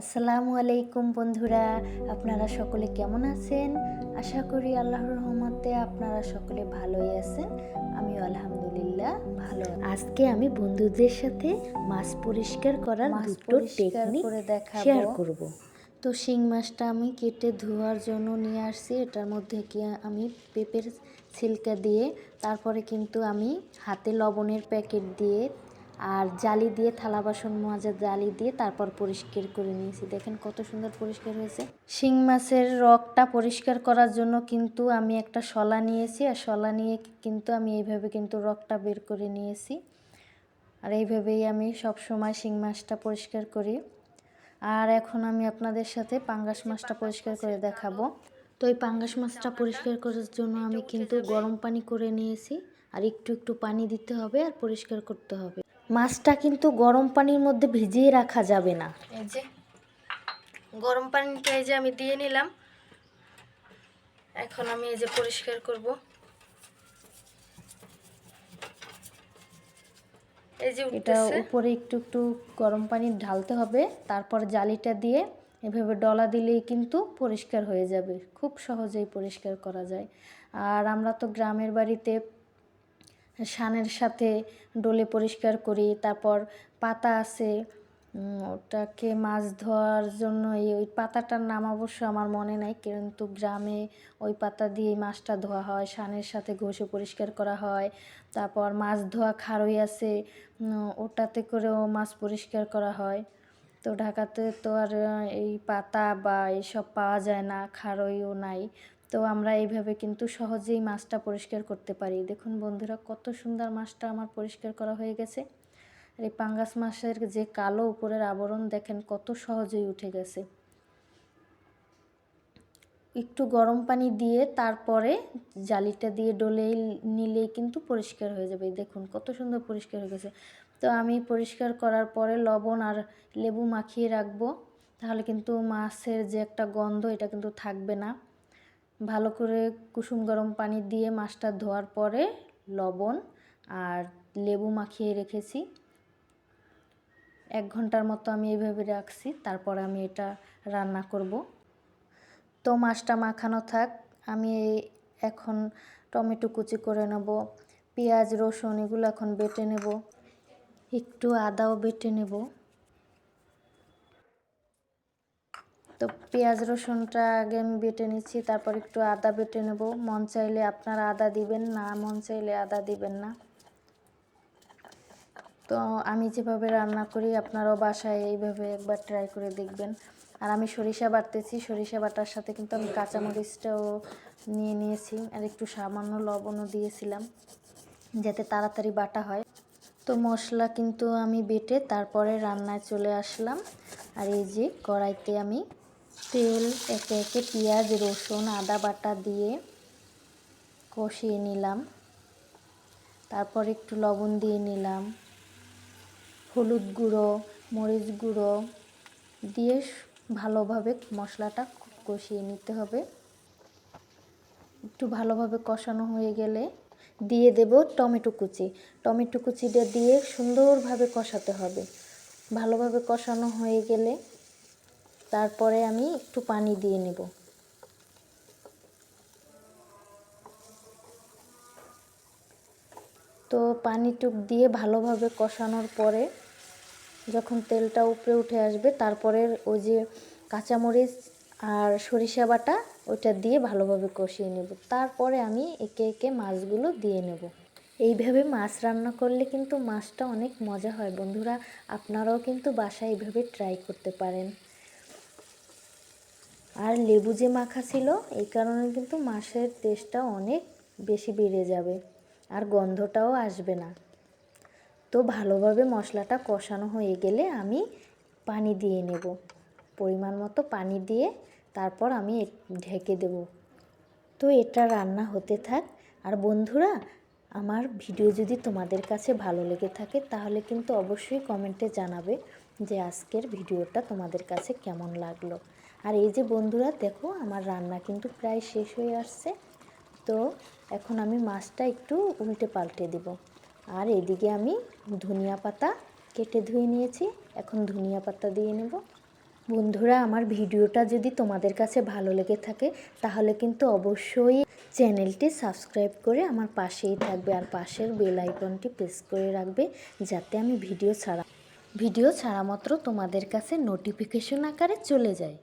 আসসালামু আলাইকুম বন্ধুরা আপনারা সকলে কেমন আছেন? আশা করি আল্লাহর রহমতে আপনারা সকলে ভালোই আছেন। আমিও আলহামদুলিল্লাহ ভালো আজকে আমি বন্ধুদের সাথে মাছ পরিষ্কার করার মাছ দুটো টেকনিক করে দেখা শেয়ার করব। তো শিং মাছটা আমি কেটে ধোয়ার জন্য নিয়ে আসছি। এটার মধ্যে কি আমি পেঁপের ছিলকা দিয়ে তারপরে কিন্তু আমি হাতে লবণের প্যাকেট দিয়ে আর জালি দিয়ে থালা বাসন মাজা জালি দিয়ে তারপর পরিষ্কার করে নিয়েছি। দেখেন কত সুন্দর পরিষ্কার হয়েছে। শিং মাছের রকটা পরিষ্কার করার জন্য কিন্তু আমি একটা শলা নিয়েছি। আর শলা নিয়ে কিন্তু আমি এইভাবে কিন্তু রকটা বের করে নিয়েছি। আর এইভাবেই আমি সব সময় শিং মাছটা পরিষ্কার করি। আর এখন আমি আপনাদের সাথে পাঙ্গাস মাছটা পরিষ্কার করে দেখাবো। তো এই পাঙ্গাস মাছটা পরিষ্কার করার জন্য আমি কিন্তু গরম পানি করে নিয়েছি। আর একটু একটু পানি দিতে হবে আর পরিষ্কার করতে হবে। মাছটা কিন্তু গরম পানির মধ্যে ভিজিয়ে রাখা যাবে না। এই যে গরম পানিটা এই যে আমি দিয়ে নিলাম। এখন আমি এই যে পরিষ্কার করব। এই যে এটা উপরে একটু একটু গরম পানি ঢালতে হবে তারপর জালিটা দিয়ে এভাবে ডলা দিলেই কিন্তু পরিষ্কার হয়ে যাবে। খুব সহজেই পরিষ্কার করা যায়। আর আমরা তো গ্রামের বাড়িতে সানের সাথে ডোলে পরিষ্কার করি, তারপর পাতা আছে ওটাকে মাছ ধোয়ার জন্য ওই পাতাটার নাম অবশ্য আমার মনে নাই, কিন্তু গ্রামে ওই পাতা দিয়ে মাছটা ধোয়া হয় সানের সাথে ঘষে পরিষ্কার করা হয়, তারপর মাছ ধোয়া খারই আছে ওটাতে করেও মাছ পরিষ্কার করা হয়। তো ঢাকাতে তো আর এই পাতা বা এসব পাওয়া যায় না, খারইও নাই। তো আমরা এইভাবে কিন্তু সহজেই মাছটা পরিষ্কার করতে পারি। দেখুন বন্ধুরা, কত সুন্দর মাছটা আমার পরিষ্কার করা হয়ে গেছে। আর এই পাঙ্গাস মাছের যে কালো উপরের আবরণ দেখেন, কত সহজেই উঠে গেছে। একটু গরম পানি দিয়ে তারপরে জালিটা দিয়ে ডলে নিলেই কিন্তু পরিষ্কার হয়ে যাবে। দেখুন কত সুন্দর পরিষ্কার হয়ে গেছে। তো আমি পরিষ্কার করার পরে লবণ আর লেবু মাখিয়ে রাখব। তাহলে কিন্তু মাছের যে একটা গন্ধ, এটা কিন্তু থাকবে না। ভালো করে কুসুম গরম পানি দিয়ে মাছটা ধোয়ার পরে লবণ আর লেবু মাখিয়ে রেখেছি। এক ঘণ্টার মতো আমি এইভাবে রাখছি, তারপর আমি এটা রান্না করব। তো মাছটা মাখানো থাক, আমি এখন টমেটো কুচি করে নেব, পেঁয়াজ, রসুন এগুলো এখন বেটে নেব, একটু আদাও বেটে নেব। তো পেঁয়াজ রসুনটা আগে আমি বেটে নিচ্ছি, তারপর একটু আদা বেটে নেব। মন চাইলে আপনারা আদা দিবেন, না মন চাইলে আদা দিবেন না। তো আমি যেভাবে রান্না করি, আপনারাও বাসায় এইভাবে একবার ট্রাই করে দেখবেন। আর আমি সরিষা বাটতেছি, সরিষা বাটার সাথে কিন্তু আমি কাঁচামরিচটাও নিয়ে নিয়েছি আর একটু সামান্য লবণও দিয়েছিলাম, যাতে তাড়াতাড়ি বাটা হয়। তো মশলা কিন্তু আমি বেটে তারপরে রান্নায় চলে আসলাম। আর এই যে কড়াইতে আমি তেল, একে একে পেঁয়াজ, রসুন, আদা বাটা দিয়ে কষিয়ে নিলাম। তারপর একটু লবণ দিয়ে নিলাম। হলুদ গুঁড়ো, মরিচ গুঁড়ো দিয়ে ভালোভাবে মশলাটা কষিয়ে নিতে হবে। একটু ভালোভাবে কষানো হয়ে গেলে দিয়ে দেব টমেটো কুচি। টমেটো কুচিটা দিয়ে সুন্দরভাবে কষাতে হবে। ভালোভাবে কষানো হয়ে গেলে তারপরে আমি একটু পানি দিয়ে নেব। তো পানিটুক দিয়ে ভালোভাবে কষানোর পরে যখন তেলটা উপরে উঠে আসবে, তারপরে ওই যে কাঁচামরিচ আর সরিষা বাটা, ওইটা দিয়ে ভালোভাবে কষিয়ে নেব। তারপরে আমি একে একে মাছগুলো দিয়ে নেব। এইভাবে মাছ রান্না করলে কিন্তু মাছটা অনেক মজা হয়। বন্ধুরা, আপনারাও কিন্তু বাসায় এইভাবে ট্রাই করতে পারেন। আর লেবু যে মাখা ছিল, এই কারণে কিন্তু মাছের টেস্টটা অনেক বেশি বেড়ে যাবে আর গন্ধটাও আসবে না। তো ভালোভাবে মশলাটা কষানো হয়ে গেলে আমি পানি দিয়ে নেব। পরিমাণ মতো পানি দিয়ে তারপর আমি ঢেকে দেব। তো এটা রান্না হতে থাক। আর বন্ধুরা, আমার ভিডিও যদি তোমাদের কাছে ভালো লেগে থাকে, তাহলে কিন্তু অবশ্যই কমেন্টে জানাবে যে আজকের ভিডিওটা তোমাদের কাছে কেমন লাগল। আর এই যে বন্ধুরা, দেখো আমার রান্না কিন্তু প্রায় শেষ হয়ে আসছে। তো এখন আমি মাছটা একটু উল্টে পাল্টে দিব। আর এদিকে আমি ধনিয়া পাতা কেটে ধুয়ে নিয়েছি। এখন ধনিয়া পাতা দিয়ে নেব। বন্ধুরা, আমার ভিডিওটা যদি তোমাদের কাছে ভালো লেগে থাকে, তাহলে কিন্তু অবশ্যই চ্যানেলটি সাবস্ক্রাইব করে আমার পাশেই থাকবে আর পাশের বেল আইকনটি প্রেস করে রাখবে যাতে আমি ভিডিও ছাড়া ভিডিও ছাড়া মাত্র তোমাদের কাছে নোটিফিকেশন আকারে চলে যায়।